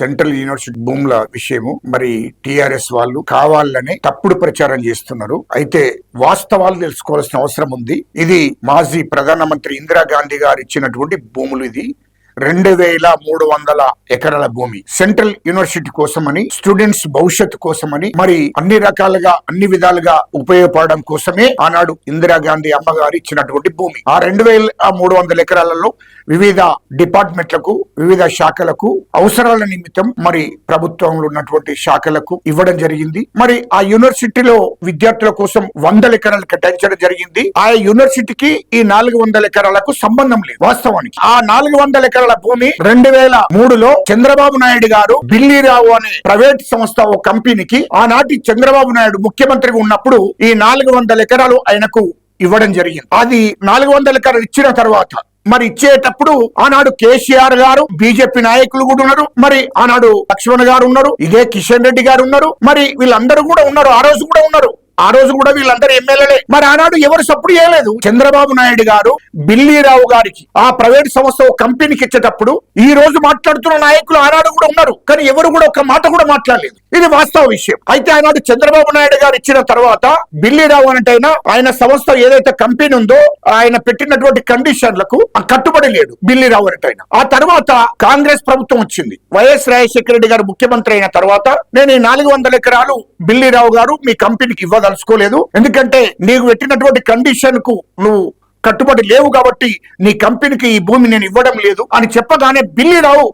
Central university భూముల విషయము. మరి టిఆర్ఎస్ వాళ్ళు కావాలనే తప్పుడు ప్రచారం చేస్తున్నారు. అయితే వాస్తవాలు తెలుసుకోవాల్సిన అవసరం ఉంది. ఇది మాజీ ప్రధానమంత్రి ఇందిరాగాంధీ గారు ఇచ్చినటువంటి భూములు ఇది. రెండు వేల మూడు వందల ఎకరాల భూమి. సెంట్రల్ యూనివర్సిటీ కోసమని స్టూడెంట్స్ భవిష్యత్తు కోసమని మరి అన్ని రకాలుగా అన్ని విధాలుగా ఉపయోగపడడం కోసమే ఆనాడు ఇందిరాగాంధీ అమ్మగారు ఇచ్చినటువంటి భూమి. ఆ రెండు వేల మూడు వందల ఎకరాలలో వివిధ డిపార్ట్మెంట్లకు వివిధ శాఖలకు అవసరాల నిమిత్తం మరి ప్రభుత్వంలో ఉన్నటువంటి శాఖలకు ఇవ్వడం జరిగింది. మరి ఆ యూనివర్సిటీలో విద్యార్థుల కోసం వందల ఎకరాలు కేటాయించడం జరిగింది. ఆ యూనివర్సిటీకి ఈ నాలుగు వందల ఎకరాలకు సంబంధం లేదు వాస్తవానికి. ఆ నాలుగు వందల ఎకరాల భూమి రెండు వేల మూడులో చంద్రబాబు నాయుడు గారు బిల్లీరావు అనే ప్రైవేట్ సంస్థ ఓ కంపెనీకి ఆనాటి చంద్రబాబు నాయుడు ముఖ్యమంత్రిగా ఉన్నప్పుడు ఈ నాలుగు వందల ఎకరాలు ఆయనకు ఇవ్వడం జరిగింది. అది నాలుగు వందల ఎకరాలు ఇచ్చిన తర్వాత మరి ఇచ్చేటప్పుడు ఆనాడు కేసీఆర్ గారు బీజేపీ నాయకులు కూడా ఉన్నారు. మరి ఆనాడు లక్ష్మణ్ గారు ఉన్నారు ఇదే కిషన్ రెడ్డి గారు ఉన్నారు. మరి వీళ్ళందరూ కూడా ఉన్నారు ఆ రోజు కూడా ఉన్నారు. ఆ రోజు కూడా వీళ్ళందరూ ఎమ్మెల్యేలే. మరి ఆనాడు ఎవరు సప్పుడు చేయలేదు? చంద్రబాబు నాయుడు గారు బిల్లీరావు గారికి ఆ ప్రైవేట్ సంస్థ ఒక కంపెనీకి ఇచ్చేటప్పుడు ఈ రోజు మాట్లాడుతున్న నాయకులు ఆనాడు కూడా ఉన్నారు కానీ ఎవరు కూడా ఒక మాట కూడా మాట్లాడలేదు. ఇది వాస్తవ విషయం. అయితే ఆనాడు చంద్రబాబు నాయుడు గారు ఇచ్చిన తర్వాత బిల్లీరావు అనంటైనా ఆయన సంస్థ ఏదైతే కంపెనీ ఉందో ఆయన పెట్టినటువంటి కండిషన్లకు ఆ కట్టుబడి లేడు బిల్లీరావు అనంటైనా ఆ తర్వాత కాంగ్రెస్ ప్రభుత్వం వచ్చింది. వైఎస్ రాజశేఖర రెడ్డి గారు ముఖ్యమంత్రి అయిన తర్వాత నేను ఈ నాలుగు వందల ఎకరాలు బిల్లీరావు గారు మీ కంపెనీకి ఇవ్వదలుచుకోలేదు. ఎందుకంటే నీకు పెట్టినటువంటి కండిషన్కు నువ్వు కట్టుబడి లేవు కాబట్టి నీ కంపెనీకి ఈ భూమి నేను ఇవ్వడం లేదు అని చెప్పగానే బిల్లీరావు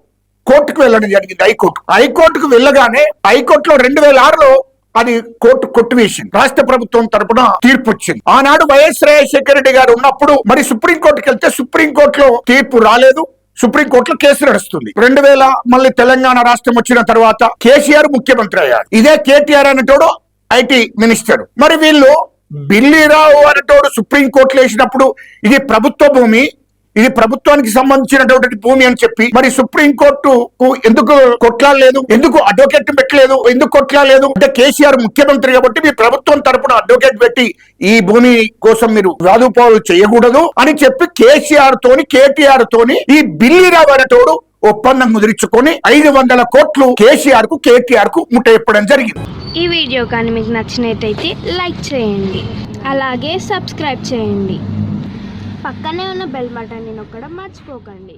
కోర్టుకు వెళ్ళడం జరిగింది హైకోర్టు. హైకోర్టుకు వెళ్ళగానే హైకోర్టులో రెండు వేల ఆరులో అది కోర్టు కొట్టివేసింది. రాష్ట్ర ప్రభుత్వం తరపున తీర్పు వచ్చింది. ఆనాడు వైఎస్ రాజశేఖర రెడ్డి గారు ఉన్నప్పుడు మరి సుప్రీంకోర్టుకి వెళ్తే సుప్రీంకోర్టులో తీర్పు రాలేదు. సుప్రీంకోర్టులో కేసు నడుస్తుంది. రెండు వేల మళ్ళీ తెలంగాణ రాష్ట్రం వచ్చిన తర్వాత కేసీఆర్ ముఖ్యమంత్రి అయ్యారు ఇదే కేటీఆర్ అనేటోడు ఐటీ మినిస్టర్. మరి వీళ్ళు బిల్లీరావు అనేటోడు సుప్రీంకోర్టులో వేసినప్పుడు ఇది ప్రభుత్వ భూమి ఇది ప్రభుత్వానికి సంబంధించినటువంటి భూమి అని చెప్పి మరి సుప్రీం కోర్టుకు ఎందుకు కొట్లాడలేదు? ఎందుకు అడ్వకేట్ పెట్టలేదు? ఎందుకు కొట్లాడలేదు? అంటే కేసీఆర్ ముఖ్యమంత్రి కాబట్టి మీ ప్రభుత్వం తరపున అడ్వకేట్ పెట్టి ఈ భూమి కోసం మీరు వాదుపాలు చేయకూడదు అని చెప్పి కేసీఆర్ తోని కేటీఆర్ తోని ఈ బిల్లీరావు అనేటోడు ఒప్పందం కుదిరించుకొని ఐదు వందల కోట్లు కేసీఆర్కు కేటీఆర్కు ముట్ట జరిగింది. ఈ వీడియో కానీ మీకు నచ్చినట్టయితే లైక్ చేయండి. అలాగే సబ్స్క్రైబ్ చేయండి. పక్కనే ఉన్న బెల్ బటన్ నొక్కడం మర్చిపోకండి.